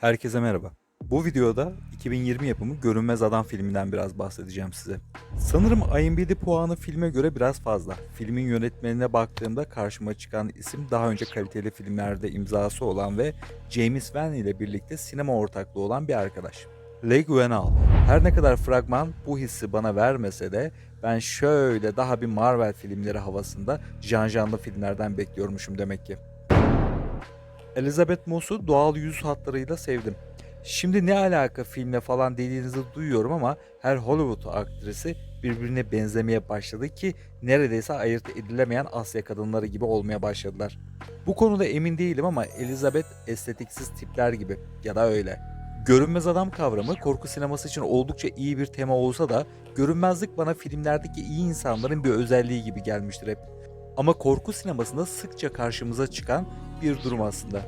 Herkese merhaba. Bu videoda 2020 yapımı Görünmez Adam filminden biraz bahsedeceğim size. Sanırım IMDb puanı filme göre biraz fazla. Filmin yönetmenine baktığımda karşıma çıkan isim daha önce kaliteli filmlerde imzası olan ve James Wan ile birlikte sinema ortaklığı olan bir arkadaş. Leigh Whannell. Her ne kadar fragman bu hissi bana vermese de ben şöyle daha bir Marvel filmleri havasında janjanlı filmlerden bekliyormuşum demek ki. Elizabeth Moss'u doğal yüz hatlarıyla sevdim. Şimdi ne alaka filmle falan dediğinizi duyuyorum ama her Hollywood aktrisi birbirine benzemeye başladı ki neredeyse ayırt edilemeyen Asya kadınları gibi olmaya başladılar. Bu konuda emin değilim ama Elizabeth estetiksiz tipler gibi ya da öyle. Görünmez adam kavramı korku sineması için oldukça iyi bir tema olsa da görünmezlik bana filmlerdeki iyi insanların bir özelliği gibi gelmiştir hep. Ama korku sinemasında sıkça karşımıza çıkan bir durum aslında.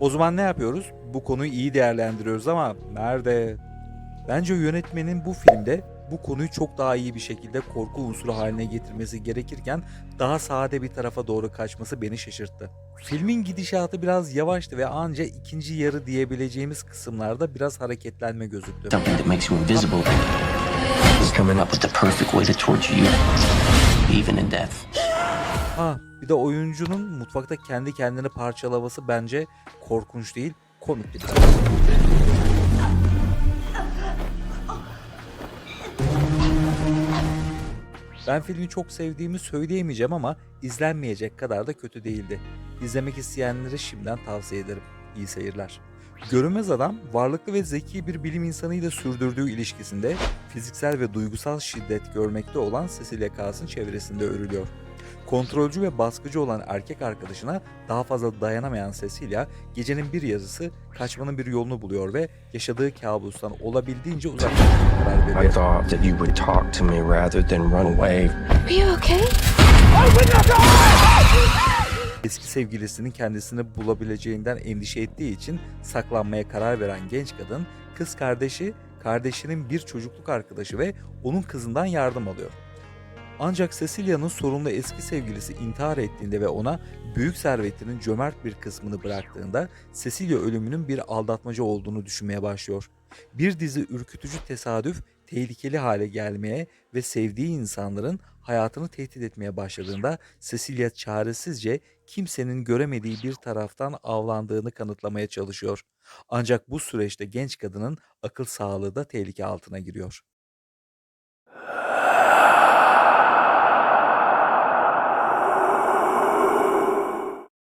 O zaman ne yapıyoruz? Bu konuyu iyi değerlendiriyoruz ama nerede? Bence yönetmenin bu filmde bu konuyu çok daha iyi bir şekilde korku unsuru haline getirmesi gerekirken daha sade bir tarafa doğru kaçması beni şaşırttı. Filmin gidişatı biraz yavaştı ve anca ikinci yarı diyebileceğimiz kısımlarda biraz hareketlenme gözüktü. Ha bir de oyuncunun mutfakta kendi kendini parçalaması bence korkunç değil, komikti biraz. Ben filmi çok sevdiğimi söyleyemeyeceğim ama izlenmeyecek kadar da kötü değildi. İzlemek isteyenlere şimdiden tavsiye ederim. İyi seyirler. Görünmez adam varlıklı ve zeki bir bilim insanıyla sürdürdüğü ilişkisinde fiziksel ve duygusal şiddet görmekte olan Cecilia Cass'ın çevresinde örülüyor. Kontrolcü ve baskıcı olan erkek arkadaşına daha fazla dayanamayan Cecilia gecenin bir yarısı kaçmanın bir yolunu buluyor ve yaşadığı kabustan olabildiğince uzaklaşmaya karar I veriyor. thought that you would talk to me rather than run away. Are you okay? Eski sevgilisinin kendisini bulabileceğinden endişe ettiği için saklanmaya karar veren genç kadın, kız kardeşi, kardeşinin bir çocukluk arkadaşı ve onun kızından yardım alıyor. Ancak Cecilia'nın sorunlu eski sevgilisi intihar ettiğinde ve ona büyük servetinin cömert bir kısmını bıraktığında Cecilia ölümünün bir aldatmaca olduğunu düşünmeye başlıyor. Bir dizi ürkütücü tesadüf tehlikeli hale gelmeye ve sevdiği insanların hayatını tehdit etmeye başladığında Cecilia çaresizce kimsenin göremediği bir taraftan avlandığını kanıtlamaya çalışıyor. Ancak bu süreçte genç kadının akıl sağlığı da tehlike altına giriyor.